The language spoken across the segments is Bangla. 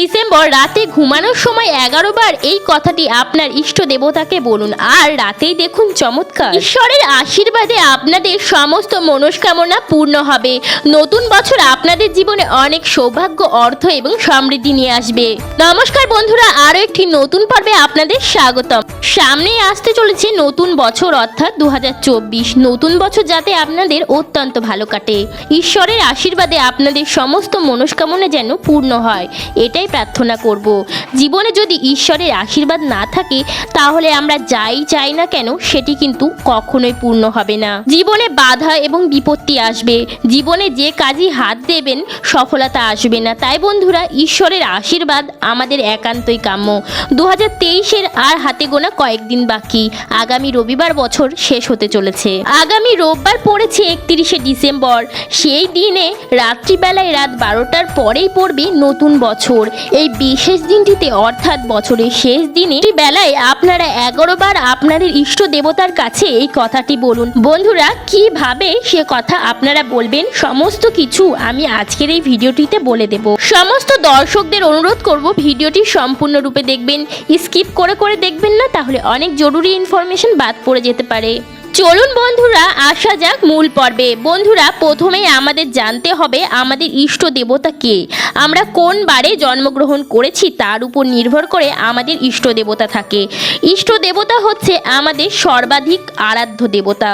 ডিসেম্বর রাতে ঘুমানোর সময় এগারো বার এই কথাটি আপনার ইষ্ট দেবতাকে বলুন। আর রাতেই দেখুন চমৎকার। ঈশ্বরের আশীর্বাদে আপনাদের সমস্ত মনস্কামনা পূর্ণ হবে। নতুন বছর আপনাদের জীবনে অনেক সৌভাগ্য, অর্থ এবং সমৃদ্ধি নিয়ে আসবে। নমস্কার বন্ধুরা, আরও একটি নতুন পর্বে আপনাদের স্বাগতম। সামনেই আসতে চলেছে নতুন বছর, অর্থাৎ দু হাজার চব্বিশ। নতুন বছর যাতে আপনাদের অত্যন্ত ভালো কাটে। ঈশ্বরের আশীর্বাদে আপনাদের সমস্ত মনস্কামনা যেন পূর্ণ হয়। এটাই প্রার্থনা করব। জীবনে যদি ঈশ্বরের আশীর্বাদ না থাকে, তাহলে আমরা যাই চাই না কেন, সেটি কিন্তু কখনোই পূর্ণ হবে না। জীবনে বাধা এবং বিপত্তি আসবে। জীবনে যে কাজই হাত দেবেন, সফলতা আসবে না। তাই বন্ধুরা, ঈশ্বরের আশীর্বাদ আমাদের একান্তই কাম্য। দু হাজার তেইশের আর হাতে গোনা কয়েকদিন বাকি। আগামী রবিবার বছর শেষ হতে চলেছে। আগামী রোববার পড়েছে একত্রিশে ডিসেম্বর। সেই দিনে রাত্রিবেলায় রাত বারোটার পরেই পড়বে নতুন বছর। এই বিশেষ দিনটিতে অর্থাৎ বছরের শেষ দিনে বেলায় আপনারা এগারো বার আপনাদের ইষ্ট দেবতার কাছে এই কথাটি বলুন। বন্ধুরা, কীভাবে সে কথা আপনারা বলবেন? সমস্ত কিছু আমি আজকের এই ভিডিওটিতে বলে দেব। সমস্ত দর্শকদের অনুরোধ করব ভিডিওটি সম্পূর্ণরূপে দেখবেন। স্কিপ করে করে দেখবেন না, তাহলে অনেক জরুরি ইনফরমেশন বাদ পড়ে যেতে পারে। চলুন বন্ধুরা, আসা যাক মূল পর্বে। বন্ধুরা, প্রথমেই আমাদের জানতে হবে আমাদের ইষ্ট দেবতা কে? আমরা কোন বারে জন্মগ্রহণ করেছি তার উপর নির্ভর করে আমাদের ইষ্ট দেবতা থাকে। ইষ্ট দেবতা হচ্ছে আমাদের সর্বাধিক আরাধ্য দেবতা।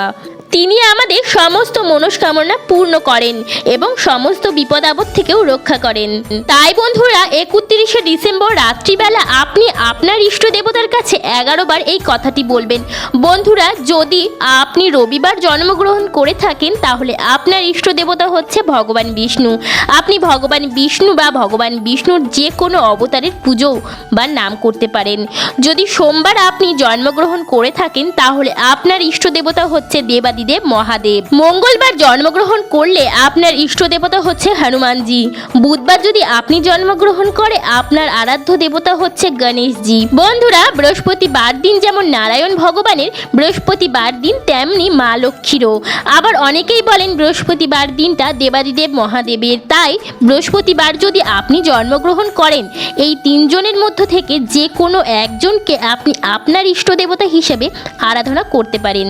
তিনি আমাদের সমস্ত মনস্কামনা পূর্ণ করেন এবং সমস্ত বিপদ আপদ থেকেও রক্ষা করেন। তাই বন্ধুরা, একত্রিশে ডিসেম্বর রাত্রিবেলা আপনি আপনার ইষ্ট দেবতার কাছে এগারো বার এই কথাটি বলবেন। বন্ধুরা, যদি আপনি রবিবার জন্মগ্রহণ করে থাকেন, তাহলে আপনার ইষ্ট দেবতা হচ্ছে ভগবান বিষ্ণু। আপনি ভগবান বিষ্ণু বা ভগবান বিষ্ণুর যে কোনো অবতারের পুজো বা নাম করতে পারেন। যদি সোমবার আপনি জন্মগ্রহণ করে থাকেন, তাহলে আপনার ইষ্ট দেবতা হচ্ছে দেবাদিদেব মহাদেব। মঙ্গলবার জন্মগ্রহণ করলে আপনার ইষ্ট দেবতা হচ্ছে হনুমানজি। বুধবার যদি আপনি জন্মগ্রহণ করে, আপনার আরাধ্য দেবতা হচ্ছে গণেশজি। বন্ধুরা, বৃহস্পতিবার দিন যেমন নারায়ণ ভগবানের, বৃহস্পতিবার দিন তেমনি মা লক্ষ্মীরও। আবার অনেকেই বলেন বৃহস্পতিবার দিনটা দেবাদিদেব মহাদেবের। তাই বৃহস্পতিবার যদি আপনি জন্মগ্রহণ করেন, এই তিনজনের মধ্য থেকে যে কোনো একজনকে আপনি আপনার ইষ্ট দেবতা হিসেবে আরাধনা করতে পারেন।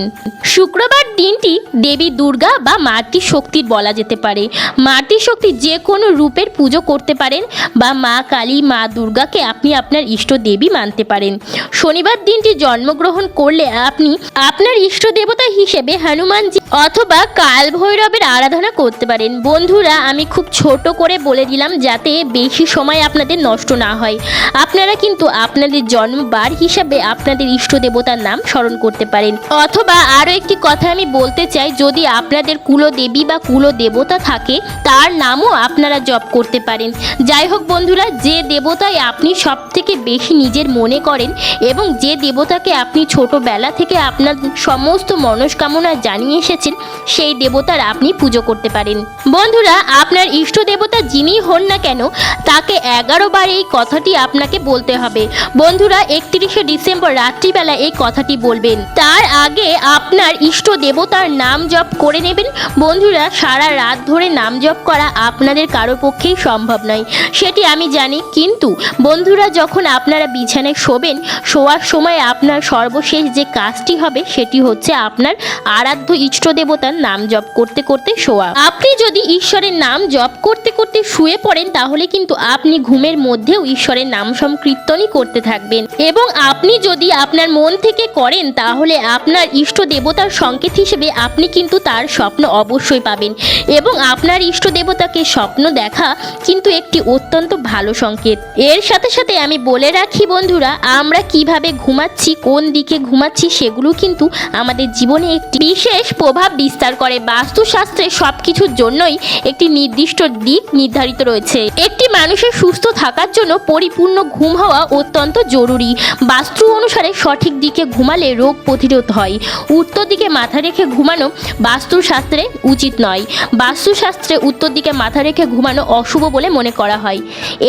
শুক্রবার দিনটি দেবী দুর্গা বা মাতৃ শক্তির বলা যেতে পারে। মাতৃ শক্তি যে কোনো রূপের পুজো করতে পারেন বা মা কালী, মা দুর্গাকে আপনি আপনার ইষ্ট দেবী মানতে পারেন। শনিবার দিনটি জন্মগ্রহণ করলে আপনি আপনার ইষ্ট দেবতা হিসেবে হনুমানজি অথবা কাল ভৈরবের আরাধনা করতে পারেন। বন্ধুরা, আমি খুব ছোট করে বলে দিলাম যাতে বেশি সময় আপনাদের নষ্ট না হয়। আপনারা কিন্তু আপনাদের জন্মবার হিসাবে আপনাদের ইষ্ট দেবতার নাম স্মরণ করতে পারেন। অথবা আরও একটি কথা আমি বলতে চাই, যদি আপনাদের কুলদেবী বা কুলদেবতা থাকে, তার নামও আপনারা জপ করতে পারেন। যাই হোক বন্ধুরা, যে দেবতায় আপনি সব থেকে বেশি নিজের মনে করেন এবং যে দেবতাকে আপনি ছোটোবেলা থেকে আপনার সমস্ত মনস্কামনা জানিয়ে এসেছেন, সেই দেবতার আপনি পুজো করতে পারেন। বন্ধুরা, আপনার ইষ্ট দেবতা যিনি হন না কেন, তাকে এগারো বার এই কথাটি আপনাকে বলতে হবে। বন্ধুরা, একত্রিশে ডিসেম্বর রাত্রিবেলা এই কথাটি বলবেন। তার আগে আপনার ইষ্ট দেবতার নাম জপ করে নেবেন। বন্ধুরা, সারা রাত ধরে নাম জপ করা আপনাদের কারও পক্ষেই সম্ভব নয়, সেটি আমি জানি। কিন্তু বন্ধুরা, যখন আপনারা বিছানায় শোবেন, শোয়ার সময় আপনার সর্বশেষ যে কাজটি হবে, সেটি হচ্ছে আপনার আরাধ্য ইষ্ট দেবতার নাম জপ করতে করতে শোয়া। আপনি যদি ঈশ্বরের নাম জপ করতে করতে শুয়ে পড়েন, তাহলে কিন্তু আপনি ঘুমের মধ্যেও ঈশ্বরের নাম সংকীর্তনই করতে থাকবেন। এবং আপনি যদি আপনার মন থেকে করেন, তাহলে আপনার ইষ্ট দেবতার সংকেত হিসেবে আপনি কিন্তু তার স্বপ্ন অবশ্যই পাবেন এবং আপনার ইষ্ট দেবতাকে স্বপ্ন দেখা কিন্তু একটি অত্যন্ত ভালো সংকেত। এর সাথে সাথে আমি বলে রাখি বন্ধুরা, আমরা কীভাবে ঘুমাচ্ছি, কোন দিকে ঘুমাচ্ছি সেগুলো কিন্তু আমাদের জীবনে একটি বিশেষ প্রভাব বিস্তার করে। বাস্তুশাস্ত্রে সব কিছুর জন্যই একটি নির্দিষ্ট দিক নির্ধারিত রয়েছে। একটি মানুষের সুস্থ থাকার জন্য পরিপূর্ণ ঘুম হওয়া অত্যন্ত জরুরি। বাস্তু অনুসারে সঠিক দিকে ঘুমালে রোগ প্রতিরোধ হয়। উত্তর দিকে মাথা রেখে রেখে ঘুমানো বাস্তুশাস্ত্রে উচিত নয়। বাস্তুশাস্ত্রে উত্তর দিকে মাথা রেখে ঘুমানো অশুভ বলে মনে করা হয়।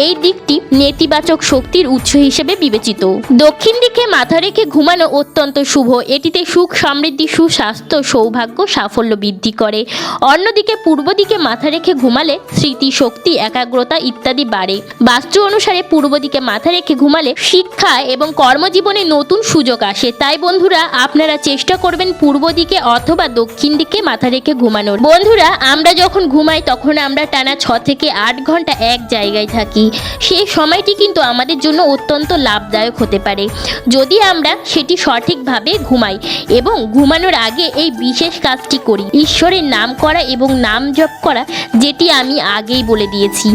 এই দিকটি নেতিবাচক শক্তির উৎস হিসেবে বিবেচিত। দক্ষিণ দিকে মাথা রেখে ঘুমানো অত্যন্ত শুভ। এটিতে সুখ সমৃদ্ধি, সুস্বাস্থ্য, সৌভাগ্য, সাফল্য বৃদ্ধি করে। অন্যদিকে পূর্ব দিকে মাথা রেখে ঘুমালে স্মৃতিশক্তি, একাগ্রতা ইত্যাদি বাড়ে। বাস্তু অনুসারে পূর্ব দিকে মাথা রেখে ঘুমালে শিক্ষা এবং কর্মজীবনে নতুন সুযোগ আসে। তাই বন্ধুরা, আপনারা চেষ্টা করবেন পূর্ব দিকে অথবা দক্ষিণ দিকে মাথা রেখে ঘুমানোর। বন্ধুরা, আমরা যখন ঘুমাই, তখন আমরা টানা ছ থেকে আট ঘণ্টা এক জায়গায় থাকি। সেই সময়টি কিন্তু আমাদের জন্য অত্যন্ত লাভদায়ক হতে পারে। যদি আমরা সেটি সঠিকভাবে ঘুমাই এবং ঘুমানোর আগে এই বিশেষ কাজটি করি, ঈশ্বরের নাম করা এবং নাম জপ করা, যেটি আমি আগেই বলে দিয়েছি,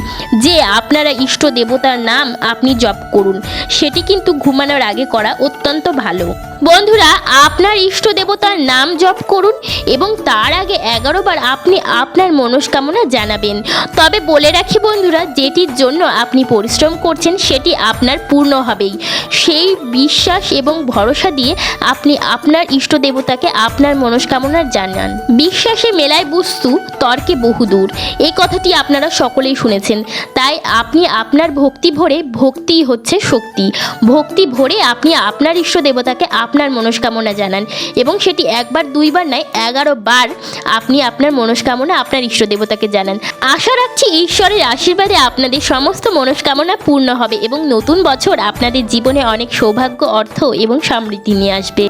যে আপনারা ইষ্ট দেবতার নাম আপনি জপ করুন। সেটি কিন্তু ঘুমানোর আগে করা অত্যন্ত ভালো। বন্ধুরা, আপনার ইষ্ট দেবতার নাম জপ করুন এবং তার আগে এগারো বার আপনি আপনার মনস্কামনা জানাবেন। তবে বলে রাখি বন্ধুরা, যেটির জন্য আপনি পরিশ্রম করছেন, সেটি আপনার পূর্ণ হবেই। সেই বিশ্বাস এবং ভরসা দিয়ে আপনি আপনার ইষ্ট দেবতাকে আপনার মনস্কামনা জানান। বিশ্বাসে মেলায় বস্তু, তর্কে বহুদূর এই কথাটি আপনারা সকলেই শুনেছেন। তাই আপনি আপনার ভক্তি ভরে ভক্তি হচ্ছে শক্তি। ভক্তি ভরে আপনি আপনার ইষ্ট দেবতাকে আপনার মনস্কামনা জানান এবং সেটি একবার, দুইবার নয় এগারো বার আপনি আপনার মনস্কামনা আপনার ঈশ্বর দেবতাকে জানান। আশা রাখছি ঈশ্বরের আশীর্বাদে আপনাদের সমস্ত মনস্কামনা পূর্ণ হবে এবং নতুন বছর আপনাদের জীবনে অনেক সৌভাগ্য, অর্থ এবং সমৃদ্ধি নিয়ে আসবে।